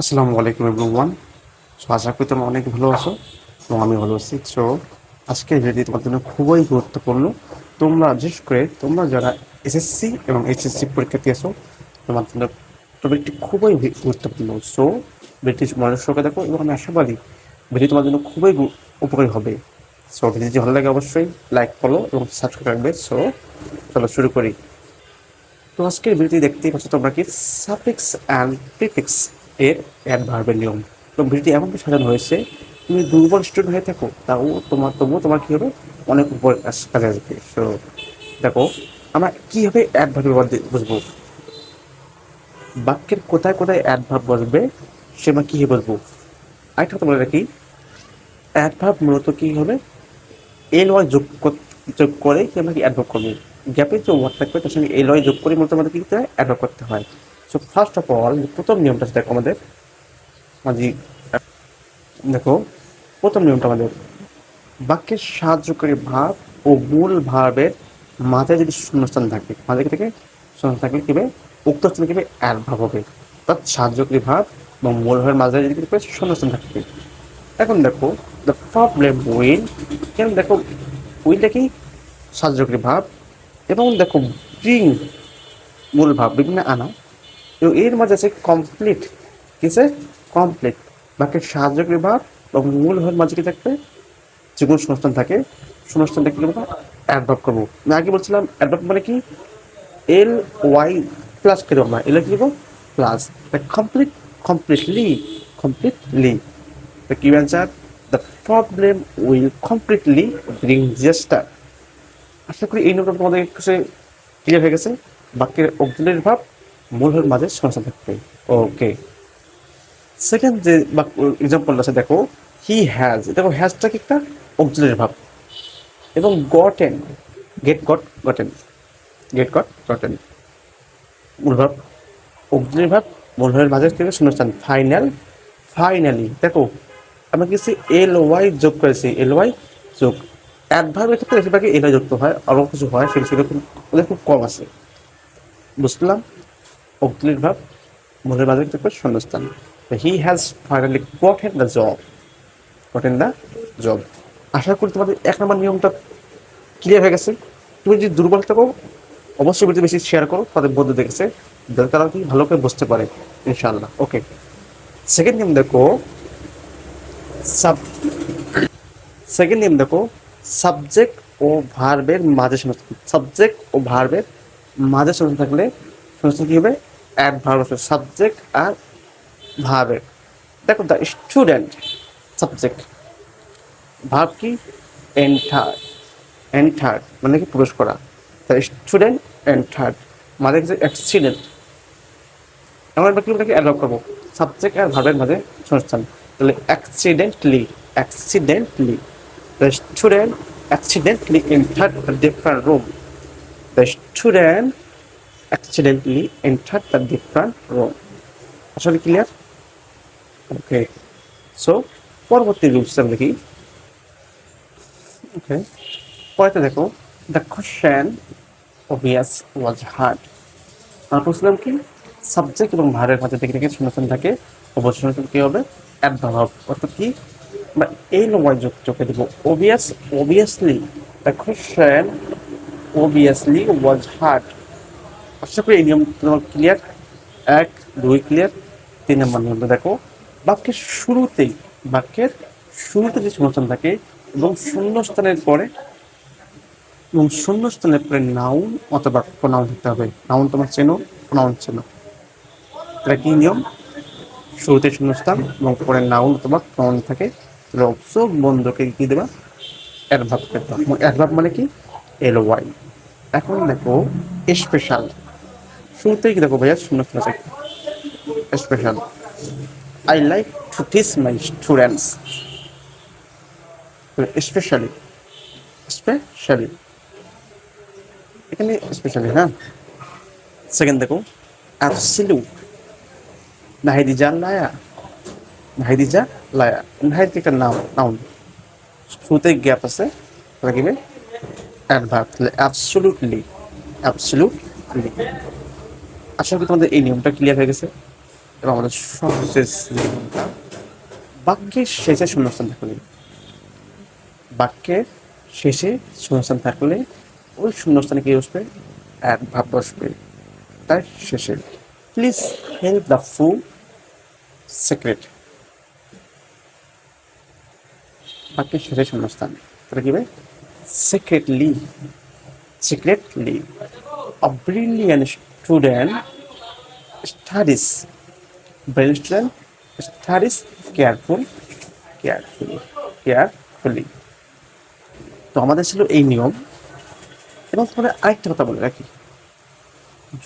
আসসালামু আলাইকুম everyone so আশা করি তোমরা অনেক ভালো আছো এবং আমি ভালো আছি। সো আজকের ভিডিও তোমার জন্য খুবই গুরুত্বপূর্ণ। তোমরা, বিশেষ করে তোমরা যারা এসএসসি এবং এইচএসসি পরীক্ষা দিয়েছ তোমার জন্য টপিকটি খুবই গুরুত্বপূর্ণ। সো ব্রিটিশ মানুষ সরকার দেখো এবং আমি আশাবাদী ভিডিও তোমার জন্য খুবই উপকারী হবে। সো ভিডিও যদি ভালো লাগে অবশ্যই লাইক করো এবং সাবস্ক্রাইব রাখবে সো চলো শুরু করি। তো আজকের ভিডিওটি দেখতেই পাচ্ছ তোমরা কি সাফিক্স অ্যান্ড প্রিফিক্স এর অ্যাডভার্বের নিয়ম। তো ভিডিওটি এমনকি সাজানো হয়েছে, তুমি দুর্বল স্টুডেন্ট হয়ে থাকো, তাও তোমার, তবুও তোমার কী হবে? অনেক উপর কাজ- আসবে। তো দেখো, আমরা কীভাবে অ্যাডভার্ব ব্যবহার বুঝব? বাক্যের কোথায় কোথায় অ্যাডভার্ব বসবে, সে আমরা কী বলব আরেকটা কথা বলে রাখি অ্যাডভার্ব মূলত কী হবে? এল ওয়াই যোগ যোগ করে কি আমরা কি অ্যাডভার্ব করব? গ্যাপে যে ওয়ার্ড থাকবে, তার সঙ্গে এল ওয়াই যোগ করে মূলত আমাদের কি করতে হয়? করতে হয়। সো ফার্স্ট অফ অল প্রথম নিয়মটা দেখো আমাদের, মাঝি, দেখো, প্রথম নিয়মটা আমাদের, বাক্যের সাহায্যকারী ভাব ও মূল ভাবের মাঝে যদি শূন্যস্থান থাকে, মাঝে থেকে শূন্যস্থান থাকলে কি হবে? উক্ত স্থানে কি হবে? অ্যাডভাব হবে। অর্থাৎ সাহায্যকারী ভাব এবং মূল ভাবের মাঝে যদি কি শূন্যস্থান থাকবে এখন দেখো দ্য প্রবলেম উইল কেন দেখো উইলটা কি? সাহায্যকারী ভাব এবং দেখো ব্রিং মূল ভাব, বিভিন্ন আনা। এর মাঝে আছে কমপ্লিট কিসে কমপ্লিট বাকি সাহায্যকারী ভাব এবং মূল ভাবের মাঝে কি থাকবে? যে কোনো সংস্থান থাকে। সংস্থানটা কি করব অ্যাডভাব করব। আমি আগে বলছিলাম অ্যাডভাব মানে কি? এল ওয়াই প্লাস কে দেবো এল কি দেবো plus complete completely completely The key answer? The problem will completely bring disaster. আশা করি এই নোটটা তোমাদের কাছে ক্লিয়ার হয়ে গেছে। বাক্যের অগ্নির ভাব মূলের মাঝে সংস্থা থাকবে ওকে সেকেন্ড যে এক্সাম্পল আছে, দেখো হি হ্যাজ দেখো হ্যাজটা কি একটা অগ্নির ভাব। এবং gotten get got gotten get got gotten মূল ভাব মূলের মাঝে থেকে শূন্যস্থান ফাইনাল ফাইনালি দেখো, আমরা কিছু এল ওয়াই যোগ করেছি এল ওয়াই যোগ। অ্যাডভার্বের ক্ষেত্রে বেশিরভাগই এল ওয়াই যুক্ত হয় আরও কিছু হয় সেগুলো খুব খুব কম আছে। বুঝলাম ভাব মূলের মাঝে থেকে শূন্যস্থান he has finally gotten the job gotten the job আশা করি তোমাদের এক নম্বর নিয়মটা ক্লিয়ার হয়ে গেছে। তুমি যদি দুর্বল থাকো, অবশ্যই ভিডিও বেশি শেয়ার করো তাদের বন্ধু দেখেছে। তারা কি ভালো করে বুঝতে পারে ইনশাল্লাহ ওকে সেকেন্ড নিয়ম দেখো সাব সেকেন্ড নিয়ম দেখো সাবজেক্ট ও ভার্বের মাঝে সংস্থান সাবজেক্ট ও ভার্বের মাঝে সংস্থান থাকলে সংস্থান কি হবে? অ্যাড ভার্ব আসবে সাবজেক্ট আর ভার্বের দেখো দ্য স্টুডেন্ট সাবজেক্ট ভার্ব কি? এন্টার এন্টার মানে কি? প্রবেশ করা। দ্য স্টুডেন্ট এন্টার্ড মাঝে কিছু অ্যাক্সিডেন্ট আমরা এবার কীভাবে অ্যাডপ্ট করব? সাবজেক্ট আর ভার্বের মাঝে সংস্থান। তাহলে accidentally accidentally the student accidentally entered the different room the student accidentally entered the different room আসলে ক্লিয়ার ওকে সো পরবর্তী রুলস আমরা দেখি ওকে পরেতে দেখো the question obvious was hard আমরা বলছিলাম কি? সাবজেক্ট এবং ভারের মাঝে থেকে থেকে শূন্যস্থান থাকে, অবশ্যই শূন্যস্থান কি হবে? অ্যাডভার্ব অর্থাৎ কি? বা এই নয় যোগ চোখে দেবো। Obvious obviously the question obviously was hard আশা করি এই নিয়ম তোমার ক্লিয়ার এক, দুই ক্লিয়ার তিন নম্বর নিয়মটা দেখো, বাক্যের শুরুতেই, বাক্যের শুরুতে যে শূন্যস্থান থাকে এবং শূন্যস্থানের পরে, এবং শূন্যস্থানের পরে নাউন অথবা প্রোনাউন থাকতে হবে। নাউন তোমার চেনো প্রোনাউন চেনো। এটা কি নিয়ম? শুরুতে শূন্যস্থান এবং পরে নাউন অথবা প্রোনাউন থাকে। অবশ্যই বন্ধুকে কি দেবা? অ্যাডভাব করতে হবে। অ্যাডভাব মানে কি? এল ওয়াই এখন দেখো স্পেশাল শুরুতেই কি দেখো ভাইয়া শূন্যস্থান আছে special I like to teach my students specially specially এখানে স্পেশালি হ্যাঁ? সেকেন্ড দেখো। অ্যাবসলিউট নাহিদিজা লায়া। নাহিদিজা লায়া। নাহিদ একটা নাম নাউন শুরুতে গ্যাপ আছে। কি অ্যাডভার্ব অ্যাবসলুটলি অ্যাবসলুটলি আশা করি তোমাদের এই নিয়মটা ক্লিয়ার হয়ে গেছে। এবং আমাদের সর্বশেষ নিয়মটা বাক্যের শেষে শূন্যস্থান থাকলে। বাক্যের শেষে শূন্যস্থান থাকলে ওই শূন্যস্থানে কি বসবে? এক ভাব বসবে। তার শেষে। প্লিজ হেল্প দ্য ফু সিক্রেট বাক্যের শেষে শূন্যস্থান। তাহলে কি হবে secretly secretly brilliant studies. Brilliant student studies careful, carefully carefully. তো আমাদের ছিল এই নিয়ম। এবং তোমাদের আরেকটা কথা বলে রাখি।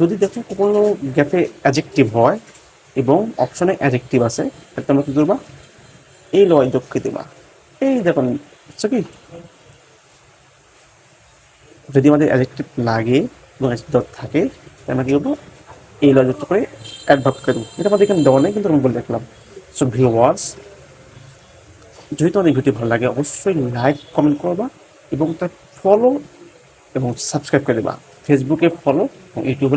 যদি দেখো কোনো গ্যাপে অ্যাজেক্টিভ হয় এবং অপশনে অ্যাজেক্টিভ আছে, তাহলে তোমরা কি করবা? এই লয় দক্ষে দেবা। এই দেখুন, বুঝছ কি? যদি আমাদের অ্যাজেক্টিভ লাগে এবং অ্যাজেক্টিভ থাকে তাহলে আমরা কি করব এই লয় যুক্ত করে অ্যাডভার্ব করে দেবো। এটা আমাদের এখানে দেওয়া নেই, কিন্তু আমি বলে রাখলাম। সো ভিউয়ার্স যদি তোমাদের ভিডিও ভালো লাগে, অবশ্যই লাইক কমেন্ট করবা এবং তার ফলো এবং সাবস্ক্রাইব করে দেবা। ফেসবুকে ফলো এবং ইউটিউব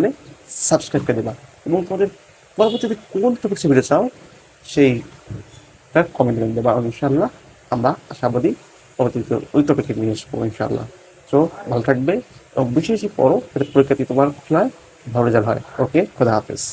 সাবস্ক্রাইব করে দেবা। এবং তোমাদের পরবর্তীতে কোন টপিক ভিডিও চাও, সেই কমেন্ট করে দেবা। ইনশাল্লাহ আমরা আশাবাদী পরবর্তীতে ওই টপিকে নিয়ে আসব ইনশাল্লাহ তো ভালো থাকবে এবং বিশেষ পড়ো যাতে পরীক্ষাতে তোমার হয় ভালো রেজাল্ট হয়। ওকে, খোদা হাফেজ।